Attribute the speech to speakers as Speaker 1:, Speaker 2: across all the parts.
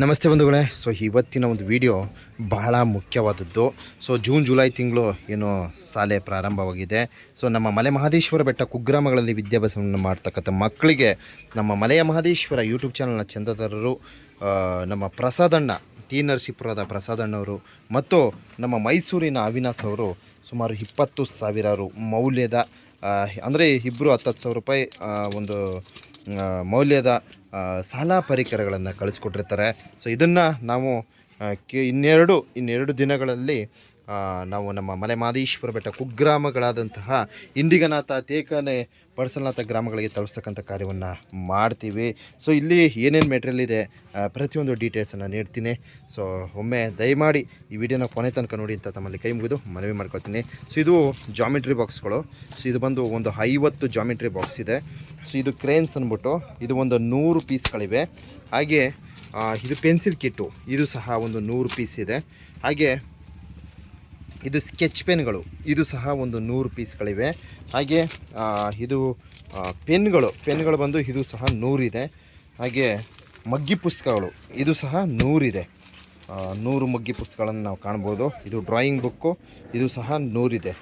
Speaker 1: ನಮಸ್ತೆ ಬಂಧುಗಳೇ. ಸೊ, ಇವತ್ತಿನ ಒಂದು ವಿಡಿಯೋ ಬಹಳ ಮುಖ್ಯವಾದದ್ದು. ಸೊ, ಜೂನ್, ಜುಲೈ ತಿಂಗಳು ಏನು ಶಾಲೆ ಪ್ರಾರಂಭವಾಗಿದೆ. ಸೊ, ನಮ್ಮ ಮಲೆ ಮಹದೇಶ್ವರ ಬೆಟ್ಟ ಕುಗ್ರಾಮಗಳಲ್ಲಿ ವಿದ್ಯಾಭ್ಯಾಸವನ್ನು ಮಾಡ್ತಕ್ಕಂಥ ಮಕ್ಕಳಿಗೆ ನಮ್ಮ ಮಲೆಯ ಮಹದೇಶ್ವರ ಯೂಟ್ಯೂಬ್ ಚಾನಲ್ನ ಚಂದದಾರರು ನಮ್ಮ ಪ್ರಸಾದಣ್ಣ ಟಿ ನರಸೀಪುರದ ಪ್ರಸಾದಣ್ಣವರು ಮತ್ತು ನಮ್ಮ ಮೈಸೂರಿನ ಅವಿನಾಶ್ ಅವರು ಸುಮಾರು ಇಪ್ಪತ್ತು ಸಾವಿರಾರು ಮೌಲ್ಯದ ಅಂದರೆ ಇಬ್ಬರು ಹತ್ತತ್ತು ಸಾವಿರ ರೂಪಾಯಿ ಒಂದು ಮೌಲ್ಯದ ಸಾಲ ಪರಿಕರಗಳನ್ನು ಕಳಿಸ್ಕೊಟ್ಟಿರ್ತಾರೆ. ಸೊ ಇದನ್ನು ನಾವು ಕೆ ಇನ್ನೆರಡು ಇನ್ನೆರಡು ದಿನಗಳಲ್ಲಿ ನಾವು ನಮ್ಮ ಮಲೆ ಮಾದೇಶ್ವರ ಬೆಟ್ಟ ಕುಗ್ರಾಮಗಳಾದಂತಹ ಇಂಡಿಗನಾಥ ತೇಕನೆ ಪರ್ಸಲ್ನಾಥ ಗ್ರಾಮಗಳಿಗೆ ತಲುಪಿಸ್ತಕ್ಕಂಥ ಕಾರ್ಯವನ್ನು ಮಾಡ್ತೀವಿ. ಸೊ ಇಲ್ಲಿ ಏನೇನು ಮೆಟೀರಿಯಲ್ ಇದೆ ಪ್ರತಿಯೊಂದು ಡೀಟೇಲ್ಸನ್ನು ನೀಡ್ತೀನಿ. ಸೊ ಒಮ್ಮೆ ದಯಮಾಡಿ ಈ ವಿಡಿಯೋನ ಕೊನೆ ತನಕ ನೋಡಿ ಅಂತ ತಮ್ಮಲ್ಲಿ ಕೈ ಮುಗಿದು ಮನವಿ ಮಾಡ್ಕೊಳ್ತೀನಿ. ಸೊ ಇದು ಜಾಮಿಟ್ರಿ ಬಾಕ್ಸ್ಗಳು ಸೊ ಇದು ಬಂದು ಒಂದು ಐವತ್ತು ಜಾಮಿಟ್ರಿ ಬಾಕ್ಸ್ ಇದೆ. ಸೊ ಇದು ಕ್ರೇನ್ಸ್ ಅಂದ್ಬಿಟ್ಟು ಇದು ಒಂದು ನೂರು ಪೀಸ್ಗಳಿವೆ ಹಾಗೆ ಇದು ಪೆನ್ಸಿಲ್ ಕಿಟ್ಟು. ಇದು ಸಹ ಒಂದು ನೂರು ಪೀಸ್ ಇದೆ. ಹಾಗೆ ಇದು ಸ್ಕೆಚ್ ಪೆನ್ಗಳು. ಇದು ಸಹ ಒಂದು ನೂರು ಪೀಸ್ಗಳಿವೆ. ಹಾಗೆ ಇದು ಪೆನ್ಗಳು. ಪೆನ್ಗಳು ಬಂದು ಇದು ಸಹ ನೂರಿದೆ. ಹಾಗೆ, ಮಗ್ಗಿ ಪುಸ್ತಕಗಳು. ಇದು ಸಹ ನೂರಿದೆ. ನೂರು ಮಗ್ಗಿ ಪುಸ್ತಕಗಳನ್ನು ನಾವು ಕಾಣ್ಬೋದು. ಇದು ಡ್ರಾಯಿಂಗ್ ಬುಕ್ಕು. ಇದು ಸಹ ನೂರಿದೆ.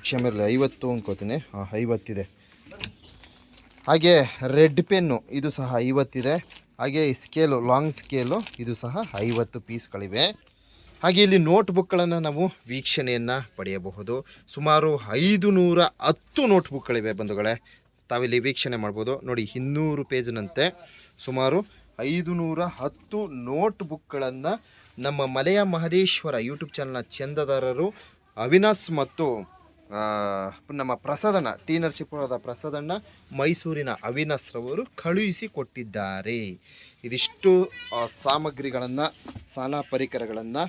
Speaker 1: ಕ್ಷಮೆ ಇರಲಿ, ಐವತ್ತು ಅಂದ್ಕೋತೀನಿ ಐವತ್ತಿದೆ. ಹಾಗೆ, ರೆಡ್ ಪೆನ್ನು. ಇದು ಸಹ ಐವತ್ತಿದೆ. ಹಾಗೆ, ಸ್ಕೇಲು, ಲಾಂಗ್ ಸ್ಕೇಲು. ಇದು ಸಹ ಐವತ್ತು ಪೀಸ್ಗಳಿವೆ. ಹಾಗೆ ಇಲ್ಲಿ ನೋಟ್ಬುಕ್ಗಳನ್ನು ನಾವು ವೀಕ್ಷಣೆಯನ್ನು ಪಡೆಯಬಹುದು. ಸುಮಾರು ಐದು ನೂರ ಹತ್ತು ನೋಟ್ಬುಕ್ಗಳಿವೆ ಬಂಧುಗಳೇ. ತಾವಿಲ್ಲಿ ವೀಕ್ಷಣೆ ಮಾಡ್ಬೋದು. ನೋಡಿ, ಇನ್ನೂರು ಪೇಜ್ನಂತೆ ಸುಮಾರು ಐದು ನೂರ ಹತ್ತು ನೋಟ್ಬುಕ್ಗಳನ್ನು ನಮ್ಮ ಮಲೆಯ ಮಹದೇಶ್ವರ ಯೂಟ್ಯೂಬ್ ಚಾನಲ್ನ ಚಂದದಾರರು ಅವಿನಾಶ್ ಮತ್ತು ನಮ್ಮ ಪ್ರಸಾದಣ್ಣ ಟಿ ನರಸೀಪುರದ ಪ್ರಸಾದಣ್ಣ ಮೈಸೂರಿನ ಅವಿನಾಶ್ರವರು ಕಳುಹಿಸಿ ಕೊಟ್ಟಿದ್ದಾರೆ. ಇದಿಷ್ಟು ಸಾಮಗ್ರಿಗಳನ್ನು, ಸಾಲ ಪರಿಕರಗಳನ್ನು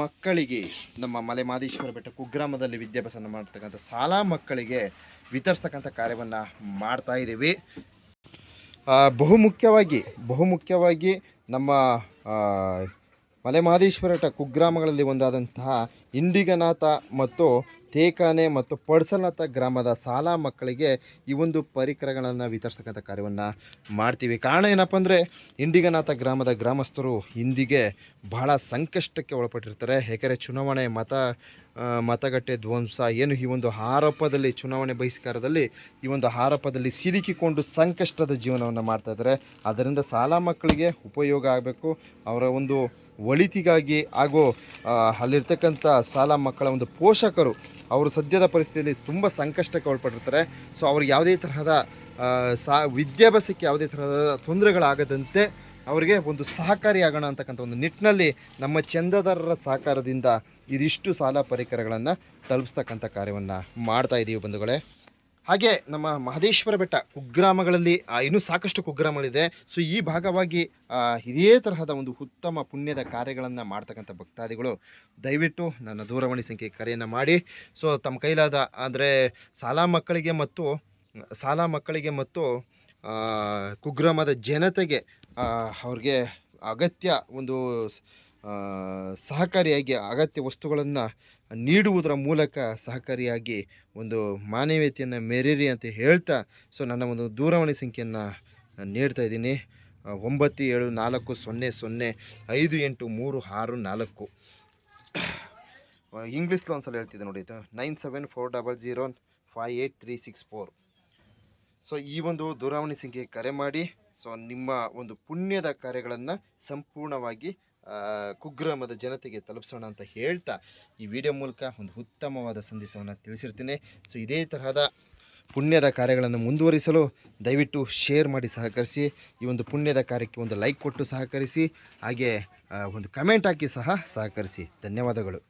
Speaker 1: ಮಕ್ಕಳಿಗೆ, ನಮ್ಮ ಮಲೆ ಮಾದೇಶ್ವರ ಬೆಟ್ಟ ಕುಗ್ರಾಮದಲ್ಲಿ ವಿದ್ಯಾಭ್ಯಾಸ ಮಾಡ್ತಕ್ಕಂಥ ಶಾಲಾ ಮಕ್ಕಳಿಗೆ ವಿತರಿಸ್ತಕ್ಕಂಥ ಕಾರ್ಯವನ್ನು ಮಾಡ್ತಾ ಇದ್ದೀವಿ. ಬಹುಮುಖ್ಯವಾಗಿ ಬಹುಮುಖ್ಯವಾಗಿ ನಮ್ಮ ಮಲೆ ಮಾದೇಶ್ವರ ಬೆಟ್ಟ ಕುಗ್ರಾಮಗಳಲ್ಲಿ ಒಂದಾದಂತಹ ಇಂಡಿಗನಾಥ ಮತ್ತು ತೇಕಾನೆ ಮತ್ತು ಪಡ್ಸನಾಥ ಗ್ರಾಮದ ಶಾಲಾ ಮಕ್ಕಳಿಗೆ ಈ ಒಂದು ಪರಿಕರಗಳನ್ನು ವಿತರಿಸ್ತಕ್ಕಂಥ ಕಾರ್ಯವನ್ನು ಮಾಡ್ತೀವಿ. ಕಾರಣ ಏನಪ್ಪ ಅಂದರೆ ಇಂಡಿಗನಾಥ ಗ್ರಾಮದ ಗ್ರಾಮಸ್ಥರು ಇಂದಿಗೆ ಬಹಳ ಸಂಕಷ್ಟಕ್ಕೆ ಒಳಪಟ್ಟಿರ್ತಾರೆ. ಏಕೆಂದರೆ ಚುನಾವಣೆ ಮತ ಮತಗಟ್ಟೆ ಧ್ವಂಸ ಏನು ಈ ಒಂದು ಆರೋಪದಲ್ಲಿ, ಚುನಾವಣೆ ಬಹಿಷ್ಕಾರದಲ್ಲಿ ಈ ಒಂದು ಆರೋಪದಲ್ಲಿ ಸಿಲುಕಿಕೊಂಡು ಸಂಕಷ್ಟದ ಜೀವನವನ್ನು ಮಾಡ್ತಾ ಇದ್ದಾರೆ. ಅದರಿಂದ ಶಾಲಾ ಮಕ್ಕಳಿಗೆ ಉಪಯೋಗ ಆಗಬೇಕು. ಅವರ ಒಂದು ಒಳಿತಿಗಾಗಿ ಹಾಗೂ ಅಲ್ಲಿರ್ತಕ್ಕಂಥ ಶಾಲಾ ಮಕ್ಕಳ ಒಂದು ಪೋಷಕರು ಅವರು ಸದ್ಯದ ಪರಿಸ್ಥಿತಿಯಲ್ಲಿ ತುಂಬ ಸಂಕಷ್ಟಕ್ಕೆ ಒಳಪಟ್ಟಿರ್ತಾರೆ ಸೊ ಅವ್ರಿಗೆ ಯಾವುದೇ ತರಹದ ಸಾ, ವಿದ್ಯಾಭ್ಯಾಸಕ್ಕೆ ಯಾವುದೇ ತರಹದ ತೊಂದರೆಗಳಾಗದಂತೆ ಅವರಿಗೆ ಒಂದು ಸಹಕಾರಿಯಾಗೋಣ ಅಂತಕ್ಕಂಥ ಒಂದು ನಿಟ್ಟಿನಲ್ಲಿ ನಮ್ಮ ಚಂದದಾರರ ಸಹಕಾರದಿಂದ ಇದಿಷ್ಟು ಸಾಲ ಪರಿಕರಗಳನ್ನು ತಲುಪಿಸ್ತಕ್ಕಂಥ ಕಾರ್ಯವನ್ನು ಮಾಡ್ತಾ ಇದ್ದೀವಿ ಬಂಧುಗಳೇ. ಹಾಗೆ ನಮ್ಮ ಮಹದೇಶ್ವರ ಬೆಟ್ಟ ಕುಗ್ರಾಮಗಳಲ್ಲಿ ಇನ್ನೂ ಸಾಕಷ್ಟು ಕುಗ್ರಾಮಗಳಿದೆ. ಸೊ ಈ ಭಾಗವಾಗಿ ಇದೇ ತರಹದ ಒಂದು ಉತ್ತಮ ಪುಣ್ಯದ ಕಾರ್ಯಗಳನ್ನು ಮಾಡ್ತಕ್ಕಂಥ ಭಕ್ತಾದಿಗಳು, ದಯವಿಟ್ಟು ನನ್ನ ದೂರವಾಣಿ ಸಂಖ್ಯೆ ಕರೆಯನ್ನು ಮಾಡಿ. ಸೊ ತಮ್ಮ ಕೈಲಾದ, ಅಂದರೆ, ಶಾಲಾ ಮಕ್ಕಳಿಗೆ ಮತ್ತು, ಶಾಲಾ ಮಕ್ಕಳಿಗೆ ಮತ್ತು ಕುಗ್ರಾಮದ ಜನತೆಗೆ ಅವ್ರಿಗೆ ಅಗತ್ಯ ಒಂದು ಸಹಕಾರಿಯಾಗಿ ಅಗತ್ಯ ವಸ್ತುಗಳನ್ನು ನೀಡುವುದರ ಮೂಲಕ ಸಹಕಾರಿಯಾಗಿ ಒಂದು ಮಾನವೀಯತೆಯನ್ನು ಮೆರೀರಿ ಅಂತ ಹೇಳ್ತಾ, ಸೊ ನನ್ನ ಒಂದು ದೂರವಾಣಿ ಸಂಖ್ಯೆಯನ್ನು ನೀಡ್ತಾ ಇದ್ದೀನಿ. ಒಂಬತ್ತು ಏಳು ನಾಲ್ಕು ಸೊನ್ನೆ ಸೊನ್ನೆ ಐದು ಎಂಟು ಮೂರು ಆರು ನಾಲ್ಕು. ಇಂಗ್ಲೀಷ್లో ಒಂದ್ಸಲ ಹೇಳ್ತಿದ್ದೆ ನೋಡಿ, ಇದು nine seven four double zero five eight three six four. So ಈ ಒಂದು ದೂರವಾಣಿ ಸಂಖ್ಯೆಗೆ ಕರೆ ಮಾಡಿ, ಸೊ ನಿಮ್ಮ ಒಂದು ಪುಣ್ಯದ ಕಾರ್ಯಗಳನ್ನು ಸಂಪೂರ್ಣವಾಗಿ ಕುಗ್ರಾಮದ ಜನತೆಗೆ ತಲುಪಿಸೋಣ ಅಂತ ಹೇಳ್ತಾ ಈ ವಿಡಿಯೋ ಮೂಲಕ ಒಂದು ಉತ್ತಮವಾದ ಸಂದೇಶವನ್ನು ತಿಳಿಸಿರ್ತೀನಿ. ಸೊ ಇದೇ ತರಹದ ಪುಣ್ಯದ ಕಾರ್ಯಗಳನ್ನು ಮುಂದುವರಿಸಲು ದಯವಿಟ್ಟು ಶೇರ್ ಮಾಡಿ ಸಹಕರಿಸಿ, ಈ ಒಂದು ಪುಣ್ಯದ ಕಾರ್ಯಕ್ಕೆ ಒಂದು ಲೈಕ್ ಕೊಟ್ಟು ಸಹಕರಿಸಿ, ಹಾಗೆ ಒಂದು ಕಮೆಂಟ್ ಹಾಕಿ ಸಹ ಸಹಕರಿಸಿ. ಧನ್ಯವಾದಗಳು.